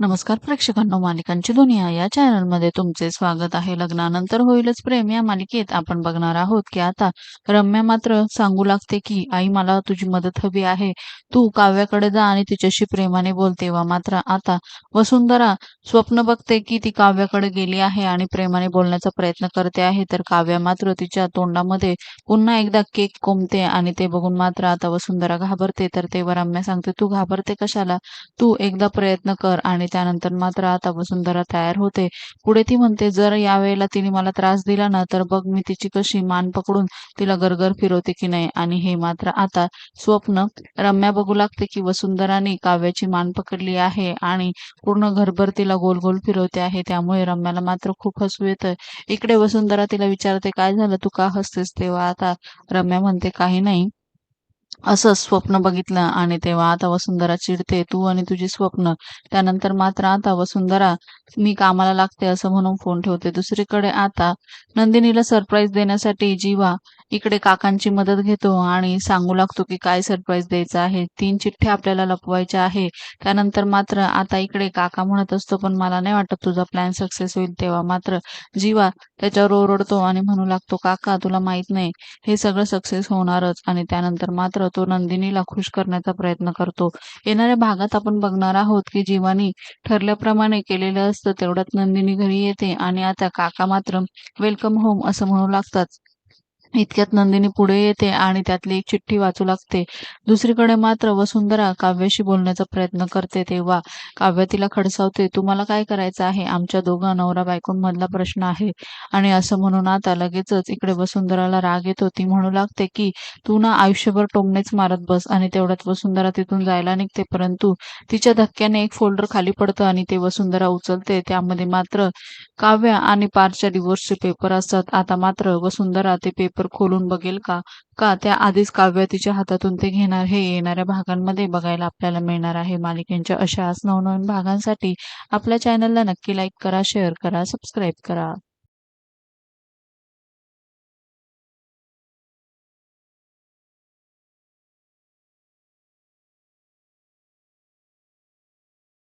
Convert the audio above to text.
नमस्कार प्रेक्षकांनो मालिकांची दुनिया या चॅनलमध्ये तुमचे स्वागत आहे. लग्नानंतर होईलच प्रेम या मालिकेत आपण बघणार आहोत की आता रम्या मात्र सांगू लागते की आई मला तुझी मदत हवी आहे. तू काव्याकडे जा आणि तिच्याशी प्रेमाने बोल. तेव्हा मात्र आता वसुंधरा स्वप्न बघते की ती काव्याकडे गेली आहे आणि प्रेमाने बोलण्याचा प्रयत्न करते आहे. तर काव्या मात्र तिच्या तोंडामध्ये पुन्हा एकदा केक कोंबते आणि ते बघून मात्र आता वसुंधरा घाबरते. तर तेव्हा रम्या सांगते तू घाबरते कशाला? तू एकदा प्रयत्न कर आणि त्यानंतर मात्र आता वसुंधरा तयार होते. पुढे ती म्हणते जर यावेळेला तिने मला त्रास दिला ना तर बघ मी तिची कशी मान पकडून तिला गरगर फिरवते की नाही. आणि हे मात्र आता स्वप्न रम्या बघू लागते की वसुंधराने काव्याची मान पकडली आहे आणि पूर्ण घरभर तिला गोल गोल फिरवते आहे. त्यामुळे रम्याला मात्र खूप हसू येतं इकडे वसुंधरा तिला विचारते काय झालं? तू का हसतेस तेव्हा? आता रम्या म्हणते काही नाही. असं स्वप्न बघितलं आणि तेव्हा आता वसुंधरा चिडते तू आणि तुझी स्वप्न. त्यानंतर मात्र आता वसुंधरा मी कामाला लागते असं म्हणून फोन ठेवते. दुसरीकडे आता नंदिनीला सरप्राईज देण्यासाठी जीवा इकडे काकांची मदत घेतो आणि सांगू लागतो की काय सरप्राईज द्यायचं आहे. तीन चिठ्ठ्या आपल्याला लपवायच्या आहे. त्यानंतर मात्र आता इकडे काका म्हणत असतो पण मला नाही वाटत तुझा प्लॅन सक्सेस होईल. तेव्हा मात्र जीवा त्याच्यावर ओरडतो आणि म्हणू लागतो काका तुला माहीत नाही हे सगळं सक्सेस होणारच. आणि त्यानंतर मात्र तो नंदिनीला खुश करण्याचा प्रयत्न करतो. येणाऱ्या भागात आपण बघणार आहोत की जीवानी ठरल्याप्रमाणे केलेलं असतं तेवढ्यात नंदिनी घरी येते आणि आता काका मात्र वेलकम होम असं म्हणू लागतात. इतक्यात नंदिनी पुढे येते आणि त्यातली एक चिठ्ठी वाचू लागते. दुसरीकडे मात्र वसुंधरा काव्याशी बोलण्याचा प्रयत्न करते तेव्हा काव्य तिला खडसावते तुम्हाला काय करायचं आहे? आमच्या दोघा नवरा बायकोंमधला प्रश्न आहे. आणि असं म्हणून आता लगेचच इकडे वसुंधराला राग येतो. ती म्हणू लागते की तू ना आयुष्यभर टोमणेच मारत बस आणि तेवढ्यात वसुंधरा तिथून जायला निघते. परंतु तिच्या धक्क्याने एक फोल्डर खाली पडतं आणि ते वसुंधरा उचलते. त्यामध्ये मात्र काव्य आणि पारच्या डिवोर्सचे पेपर असतात. आता मात्र वसुंधरा ते पेपर पेपर खोलून बघेल का? का त्या आधीच काव्य तिच्या हातातून ते घेणार? हे येणाऱ्या भागांमध्ये बघायला आपल्याला मिळणार आहे. मालिकेंच्या अशाच नवनवीन भागांसाठी आपल्या चॅनलला नक्की लाईक करा शेअर करा सबस्क्राईब करा.